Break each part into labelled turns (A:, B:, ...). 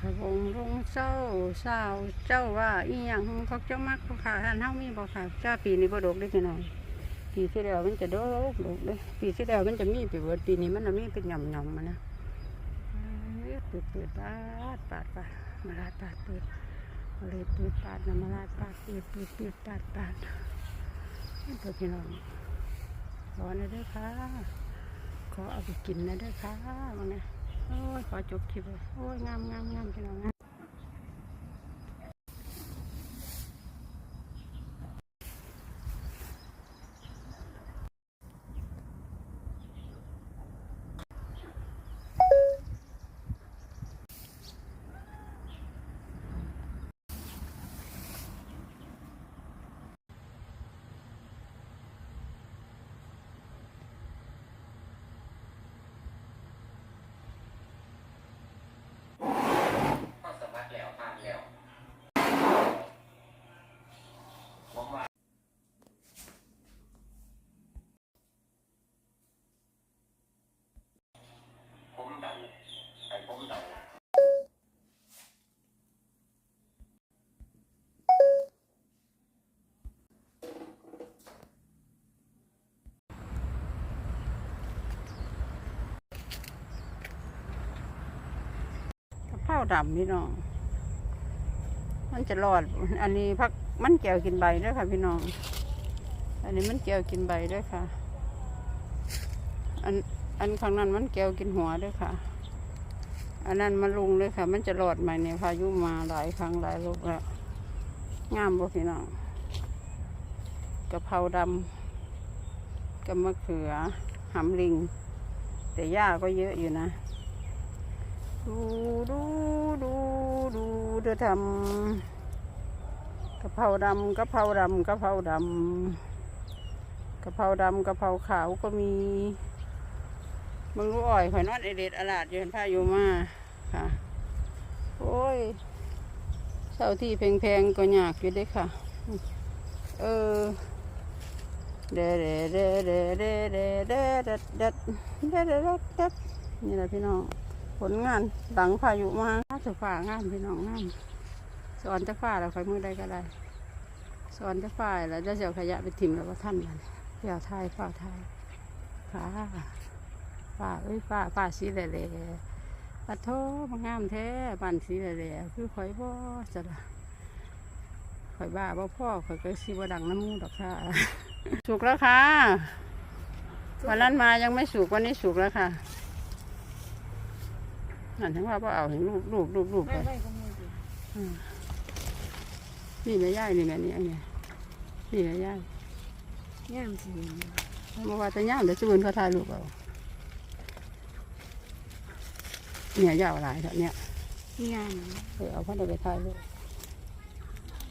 A: ขบงลงเศร้าสาวเจ้าว่าอีหยังเขาเจ้ามักเขาขาท่านเฮามีบ่ค่ะจ้าปีนี้บ่ดกได้พี่น้องปีที่แล้วมันจะดกดกเลยปีที่แล้วมันจะมีไปเบิดปีนี้มันน่ะมีเป็นหย่อมๆมมานะเปิดเปิดปาดปาดปาดมาลาดปาดเปิดมาเลยเปิดปาดนะมาลาดปาดเปิดเปิดเปิดปาดปาดนี่ตัวพี่น้องขอนะด้วยค่ะขอเอาไปกินนะด้วยค่ะว่าไง โอ้ยขอจบคลิปเลยโอ้ยงามงามงามจริงงามกะเพรา ดำพี่น้อง มันจะรอด อันนี้พักมันแก้วกินใบด้วยค่ะ พี่น้อง อันนี้มันแก้วกินใบด้วยค่ะ อันอันข้างนั้นมันแก้วกินหัวด้วยค่ะ อันนั้นมาลุงเลยค่ะ มันจะรอดไหมเนี่ยพายุมาหลายครั้งหลายรอบแล้วงามบ่พี่น้องกะเพราดำกับมะเขือหำลิง แต่หญ้าก็เยอะอยู่นะ ดูดูดูดูเธอทำกะเพราดำกะเพราดำกะเพราดำกะเพราดำกะเพราขาวก็มีมึงรู้อ่อยข่อยนอนเอเดดอลาดอยืนพาอยุมาค่ะ โอ้ยเช่าที่แพงๆก็ยากอยู่ด้ค่ะ เออเดเดเดเดเดเดเดเดเดเดเดเดเดนี่แหละพี่น้อง ผลงานหลังพายุมาถ้าจะฝ่างานพี่น้องงานสอนจะฝ่าแล้วไฟมือได้ก็ได้ สอนจะฝ่ายแล้วจะเสียขยะไปถิ่มแล้วก็ท่านกันเดี๋ยวทายฝ่าทายฝ่าฝ่าเอ้ยฝ่าฝ่าสีแหล่ๆปัดโทมางามแท้บันสีแหล่ๆคือข่อยบ่จะละข่อยบ้าบ่พ่อข่อยก็สีบ่ดังน้ำมูดอกค่ะสุกแล้วค่ะวันนั้นมายังไม่สุกวันนี้สุกแล้วค่ะ นั่นถึงว่าพ่เอาเห็นรูปรูปรูปรูป
B: ไม่
A: ไป
B: ไม่ก็มีสิ
A: นี่แม่ย่ายนี่แม่นี่ไอ้เนี่ยนี่แม่ย่าย
B: ย่ามสิ
A: เมื่อวานแต่ย่างเดี๋ยวจะบุญเขาถ่ายรูปเอาเนี่ยยาวหลายเถอะเนี่ย
B: ย่าม
A: เออเอาเขาไปถ่ายรูป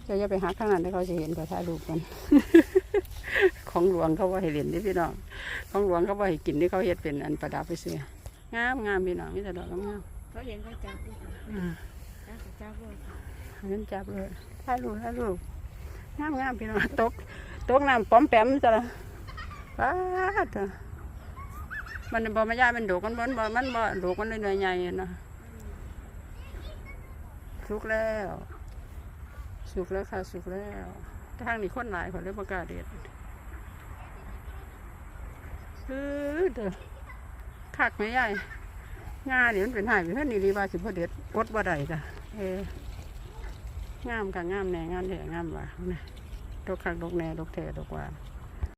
A: จะอย่าไปหาข้างนั้นให้เขาจะเห็นเขาถ่ายรูปกัน ของหลวงเขาว่าให้เห็นนี่พี่น้อง ของหลวงเขาว่าให้กินที่เขาเฮ็ดเป็นอันประดับไปเสีย งามงามพี่น้องมีแต่ดอกงาม
B: เขาเห็นเขาจับด้วยค่ะ
A: ๆอืม
B: จับกับจับด้วยค่ะ
A: เงินจับเลยถ่ายรูปถ่ายรูปงามงามพี่น้องตกตกน้ำป้อมแปมจ้ะละป้าดเถอะมันบ่มาย่ามันดกมันบ่บ่มันบ่ดกมันเลยหน่วยใหญ่นะสุกแล้ว สุกแล้วค่ะสุกแล้วทางนี้คนหลายคนเลยประกล้าศเด็ดคือเด้อ คักไหมยายงาเนี่ยมันเป็นหายไปเพื่อนนี่รีบาสิพ่อเด็ดกดบ่ได้จ้ะเอองามค่ะงามแน่งามแน่งามว่ะนะดกคักดกแน่ดกแท่ดกว่า